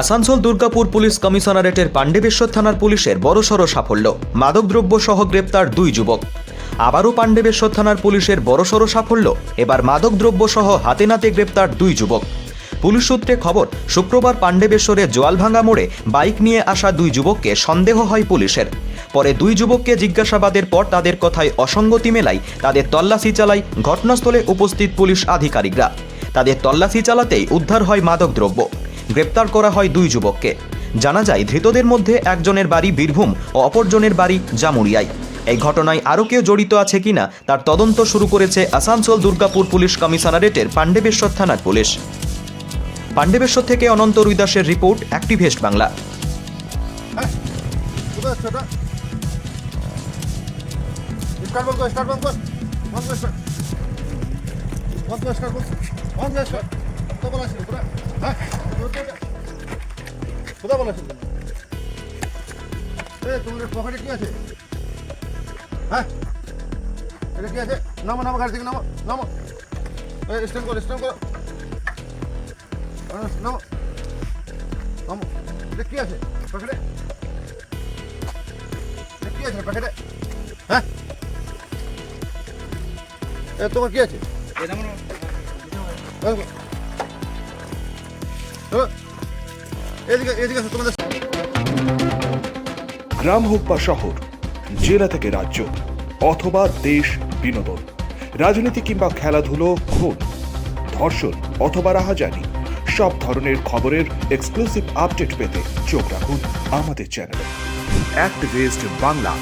Asansol Durgapur police কমিশনারেটের পাণ্ডেবেশ্বর থানার পুলিশের বড়সড় সাফল্য। মাদকদ্রব্য সহ গ্রেপ্তার দুই যুবক। আবারও পাণ্ডেবেশ্বর থানার পুলিশের বড়সড় সাফল্য, এবার মাদকদ্রব্য সহ হাতে নাতে গ্রেপ্তার দুই যুবক। পুলিশ সূত্রে খবর, শুক্রবার পাণ্ডবেশ্বরে জোয়ালভাঙ্গা মোড়ে বাইক নিয়ে আসা দুই যুবককে সন্দেহ হয় পুলিশের। পরে দুই যুবককে জিজ্ঞাসাবাদের পর তাদের কথায় অসঙ্গতি মেলায় তাদের তল্লাশি চালায় ঘটনাস্থলে উপস্থিত পুলিশ আধিকারিকরা। তাদের তল্লাশি চালাতেই উদ্ধার হয় মাদকদ্রব্য। গ্রেপ্তার করা হয় দুই যুবককে। জানা যায়, ধৃতদের মধ্যে একজনের বাড়ি বীরভূম ও অপরজনের বাড়ি জামুরিয়ায়। এই ঘটনায় আরও কেউ জড়িত আছে কিনা তার তদন্ত শুরু করেছে আসানসোল দুর্গাপুর পুলিশ কমিশনারেটের পাণ্ডেবেশ্বর থানার পুলিশ। পাণ্ডেবেশ্বর থেকে অনন্ত রুইদাসের রিপোর্ট, অ্যাক্টিভেস্ট বাংলা। কোথায় বলা ছিল এ তোমাদের পকেটে কি আছে? হ্যাঁ? এটা কি আছে? নামো নামো গাড়ি থেকে নামো নামো। স্ট্যান্ড করো স্ট্যান্ড করো। নামো। নামো। এটা কি আছে? পকেটে কি আছে প্যাকেটে হ্যাঁ? তোমার কি আছে? গ্রাম হোক বা শহর, জেলা থেকে রাজ্য, অথবা দেশ, বিনোদন, রাজনীতি কিংবা খেলাধুলো, খুন, ধর্ষণ অথবা রাহাজানি, সব ধরনের খবরের এক্সক্লুসিভ আপডেট পেতে চোখ রাখুন আমাদের চ্যানেলে অ্যাক্টিভিস্ট বাংলা